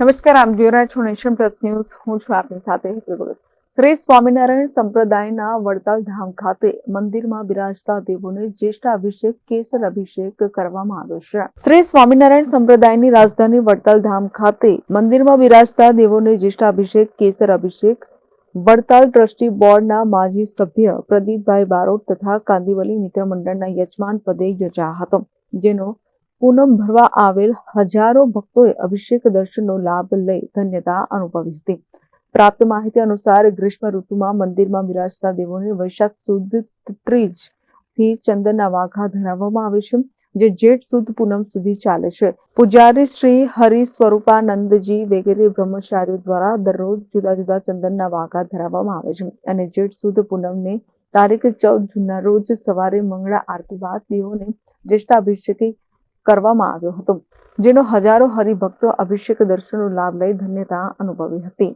નમસ્કાર, આપ જોઈ રહ્યા છો નેશન પ્લસ ન્યૂઝ. હું છું આપની સાથે શ્રી સ્વામિનારાયણ સંપ્રદાયના વડતાલ ધામ ખાતે મંદિરમાં બિરાજતા દેવોને જ્યેષ્ઠ અભિષેક, કેસર અભિષેક કરવામાં આવ્યો છે. શ્રી સ્વામિનારાયણ સંપ્રદાયની રાજધાની વડતાલ ધામ ખાતે મંદિરમાં બિરાજતા દેવોને જ્યેષ્ઠ અભિષેક, કેસર અભિષેક, વડતાલ ટ્રસ્ટી બોર્ડના માજી સભ્ય પ્રદીપભાઈ બારોટ તથા કાંદીવલી મિત્ર મંડળના યજમાન પદે યોજાયા હતો, જેનો પૂનમ ભરવા આવેલ હજારો ભક્તોએ અભિષેક દર્શનનો લાભ લઈ ધન્યતા અનુભવી હતી. પ્રાપ્ત માહિતી અનુસાર ગ્રીષ્મ ઋતુમાં મંદિરમાં બિરાજતા દેવોને વૈશાખ સુદ ત્રીજથી ચંદનના વાઘા ધરાવવામાં આવે છે, જે જેઠ સુદ પૂનમ સુધી ચાલે છે. પૂજારી શ્રી હરિ સ્વરૂપાનંદજી વગેરે બ્રહ્મચારીઓ દ્વારા દરરોજ જુદા જુદા ચંદનના વાઘા ધરાવવામાં આવે છે અને જેઠ સુદ પૂનમને તારીખ ચૌદ જૂનના રોજ સવારે મંગળા આરતી બાદ દેવોને જ્યેષ્ઠાભિષેકી કરવામાં આવ્યો હતો, જેનો હજારો હરિભક્તો અભિષેક દર્શનનો લાભ લઈ ધન્યતા અનુભવી હતી.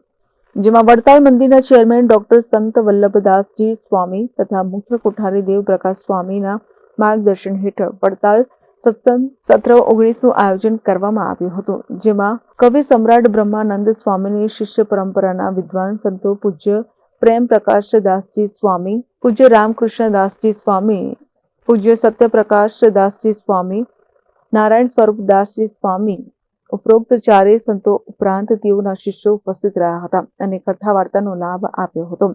જેમાં વડતાલ મંદિરના ચેરમેન ડોક્ટર સંત વલ્લભદાસજી સ્વામી તથા મુખ્ય કોઠારી દેવપ્રકાશ સ્વામીના માર્ગદર્શન હેઠળ વડતાલ સત્સંગ સત્ર ઓગણીસનું આયોજન કરવામાં આવ્યું હતું, જેમાં કવિ સમ્રાટ બ્રહ્માનંદ સ્વામીની શિષ્ય પરંપરાના વિદ્વાન સંતો પૂજ્ય પ્રેમ પ્રકાશ દાસજી સ્વામી, પૂજ્ય રામકૃષ્ણ દાસજી સ્વામી, પૂજ્ય સત્યપ્રકાશ દાસજી સ્વામી નારાયણ સ્વરૂપ દાસજી સ્વામી ઉપરોક્ત ચારેય સંતો ઉપરાંત તેઓના શિષ્યો ઉપસ્થિત રહ્યા હતા અને કથા વાર્તાનો લાભ આપ્યો હતો.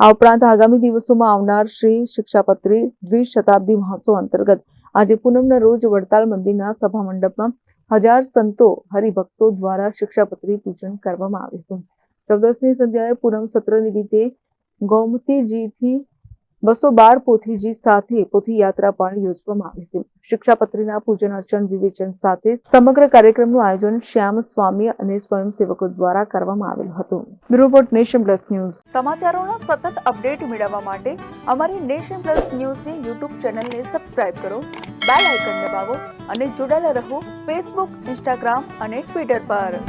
આ ઉપરાંત આગામી દિવસોમાં આવનાર શ્રી શિક્ષાપત્રી દ્વિશતાબ્દી મહોત્સવ અંતર્ગત આજે પૂનમના રોજ વડતાલ મંદિરના સભા મંડપમાં હજાર સંતો હરિભક્તો દ્વારા શિક્ષાપત્રી પૂજન કરવામાં આવ્યું હતું. ચૌદસની સંધ્યાએ પૂનમ સત્ર નિમિત્તે ગૌમતીજીથી બસો બાર પોથીજી સાથે પોથી યાત્રા પણ યોજવામાં આવી હતી. શિક્ષાપત્રીના પૂજન અર્ચન વિવેચન સાથે સમગ્ર કાર્યક્રમનું આયોજન શ્યામ સ્વામી અને સ્વયંસેવકો દ્વારા કરવામાં આવેલું હતું. Bureau Nation Plus news. સમાચારોના સતત અપડેટ મેળવવા માટે અમારી નેશન પ્લસ ન્યૂઝની યુટ્યુબ ચેનલને સબસ્ક્રાઇબ કરો, બેલ આઇકન દબાવો અને જોડાયેલા રહો ફેસબુક, ઇન્સ્ટાગ્રામ અને ટ્વિટર પર.